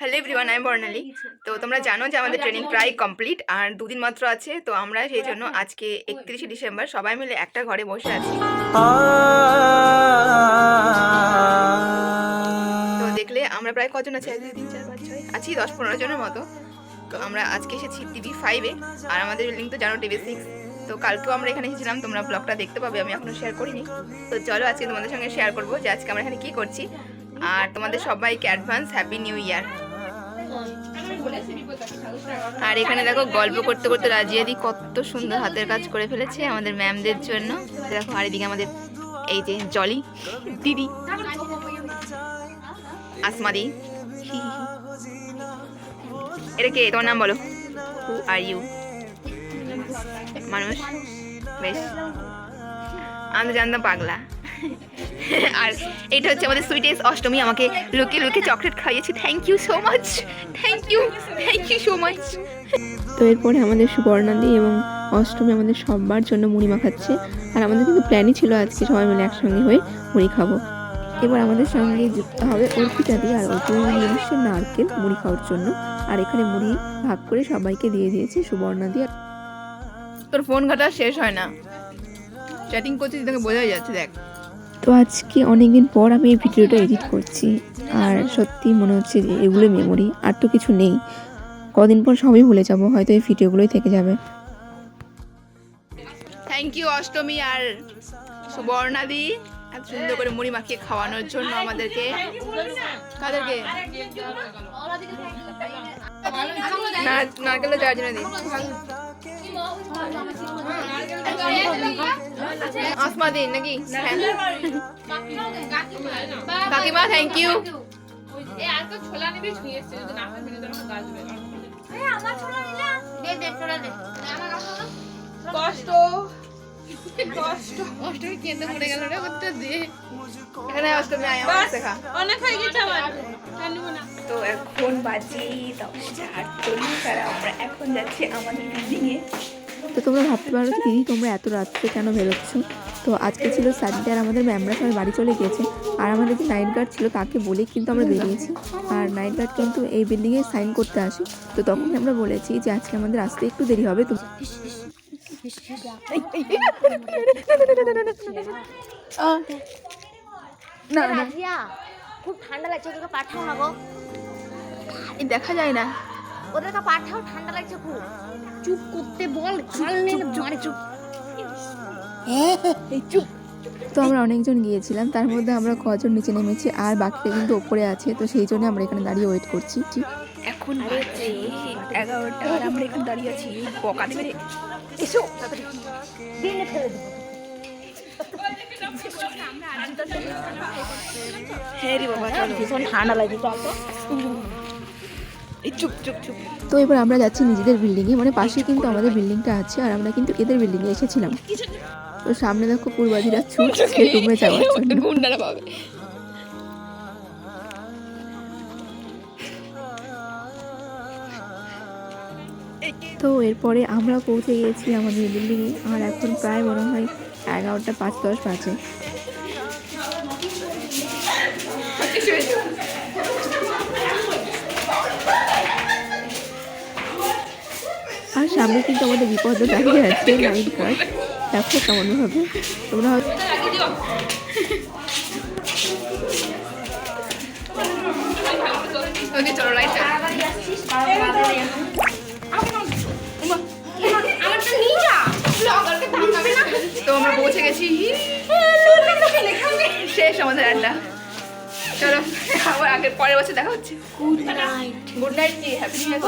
Hello everyone আমি বর্ণালী তো তোমরা জানো যে আমাদের ট্রেনিং প্রায় কমপ্লিট আর দুদিন মাত্র আছে তো আমরা সেই জন্য আজকে একত্রিশে ডিসেম্বর সবাই মিলে একটা ঘরে বসে আছি। তো দেখলে আমরা প্রায় কজন আছি? এক দুই তিন চার পাঁচ ছয় আছি দশ পনেরো জনের মতো। তো আমরা আজকে এসেছি টিভি ফাইভে আর আমাদের বিল্ডিং তো জানো টিভি সিক্স তো কালকেও আমরা এখানে এসেছিলাম তোমরা ব্লগটা দেখতে পাবে আমি এখনও শেয়ার করিনি। তো চলো আজকে তোমাদের সঙ্গে শেয়ার করব যে আজকে আমরা এখানে কী করছি। আর তোমাদের সবাইকে অ্যাডভান্স হ্যাপি নিউ ইয়ার আর এখানে দেখো গল্প করতে করতে রাজিয়াদি কত সুন্দর হাতের কাজ করে ফেলেছে আমাদের ম্যামদের জন্য। দেখো আর এদিকে আমাদের এই যে জলি দিদি আসমাদি এটা কে? তোমার নাম বলো। হু আর ইউ মানুষ? বেশ। আমি জানতাম পাগলা। আর এটা হচ্ছে আমাদের সুইটেস্ট অষ্টমী আমাকে লোকে লোকে চকলেট খাইয়েছে। Thank you so much thank you thank you so much তো এরপরে আমাদের সুবর্ণাদি এবং অষ্টমী আমাদের সবার জন্য মুড়ি মাখাচ্ছে। আর আমাদের কিন্তু প্ল্যানই ছিল আজকে সবাই মিলে একসঙ্গে হয়ে মুড়ি খাব। এবার আমাদের সঙ্গে যুক্ত হবে অর্পিতা দিয়ে আর অর্পিতা দিয়ে নিয়ে এসছে নারকেল মুড়ি খাওয়ার জন্য। আর এখানে মুড়ি ভাগ করে সবাইকে দিয়ে দিয়েছে সুবর্ণা দিয়ে তোর ফোন ঘাটা শেষ হয় না। চ্যাটিং করছিস তোকে বোঝাই যাচ্ছে দেখ। তো আজকে অনেকদিন পর আমি এই ভিডিওটা এডিট করছি। আর সত্যি মনে হচ্ছে যে এগুলো মেমোরি আর তো কিছু নেই। কদিন পর সবই ভুলে যাব হয়তো এই ভিডিওগুলোই থেকে যাবে। থ্যাংক ইউ অষ্টমী আর সুবর্ণাদি এত সুন্দর করে মুড়ি মাখিয়ে খাওয়ানোর জন্য আমাদেরকে। কাদেরকে? না নারকেল চার জনে দিন আসমা দিন নাকি। কাকিমা থ্যাংক ইউ কষ্ট। কষ্ট। অষ্টমী কেঁদে মরে গেল রে ওটা দে। এখানে অষ্টমী আয় আমার শেখা অনেক হয়ে গেছে আমার আর নিবো না। তো এখন বাজে দশটা আটচল্লিশ আর আমরা এখন যাচ্ছি আমাদের বিল্ডিংয়ে তো তোমরা ভাবতে পারো যে দিদি তোমরা এত রাত্রে কেন বেরোচ্ছ? তো আজকে ছিল স্যাটারডে আর আমাদের ম্যামরা সবাই বাড়ি চলে গিয়েছে। আর আমাদের যে নাইট গার্ড ছিল তাকে বলেই কিন্তু আমরা বেরিয়েছি। আর নাইট গার্ড কিন্তু এই বিল্ডিংয়ে সাইন করতে আসে। তো তখন আমরা বলেছি যে আজকে আমাদের আসতে একটু দেরি হবে তো। না না। খুব ঠান্ডা লাগছে ওদেরকে পাঠাও না গো। দেখা যায় না। ওদেরকে পাঠাও ঠান্ডা লাগছে খুব। চুপ করতে বল কাল নেই মারে চুপ তো আমরা অনেকজন গিয়েছিলাম তার মধ্যে আমরা কজন নিচে নেমেছি আর বাকিটা কিন্তু ওপরে আছে তো সেই জন্য আমরা এখানে দাঁড়িয়ে ওয়েট করছি। ঠিক এখন এগারোটা আর আমরা এখানে দাঁড়িয়ে আছি বকা দেবে এসো হ্যাঁ রে বাবা ভীষণ ঠান্ডা লাগছে চল তো। এই চুপ চুপ চুপ। তো এবার আমরা যাচ্ছি নিজেদের বিল্ডিংয়ে মানে পাশে কিন্তু আমাদের বিল্ডিংটা আছে আর আমরা কিন্তু এদের বিল্ডিংয়ে এসেছিলাম। তো সামনে দেখো পূর্বাধিরা ছুটছে রুমে যাওয়ার জন্য। গুন্ডারা পাবে। তো এরপরে আমরা পৌঁছে গিয়েছি আমাদের বিল্ডিংয়ে আর এখন প্রায় মনে হয় এগারোটা পাঁচ দশ বাজে। সামনে কিন্তু আমাদের বিপদ দাঁড়িয়ে আছে নাইট গার্ড দেখো কেমন ভাবে তোমরা হয়তো ওকে চলো রাইট তো আমরা পৌঁছে গেছি। শেষ আমাদের আড্ডা। চলো আবার আগের পরের বছর দেখা হচ্ছে। গুড নাইট গুড নাইট কি হ্যাপি নিউ ইয়ার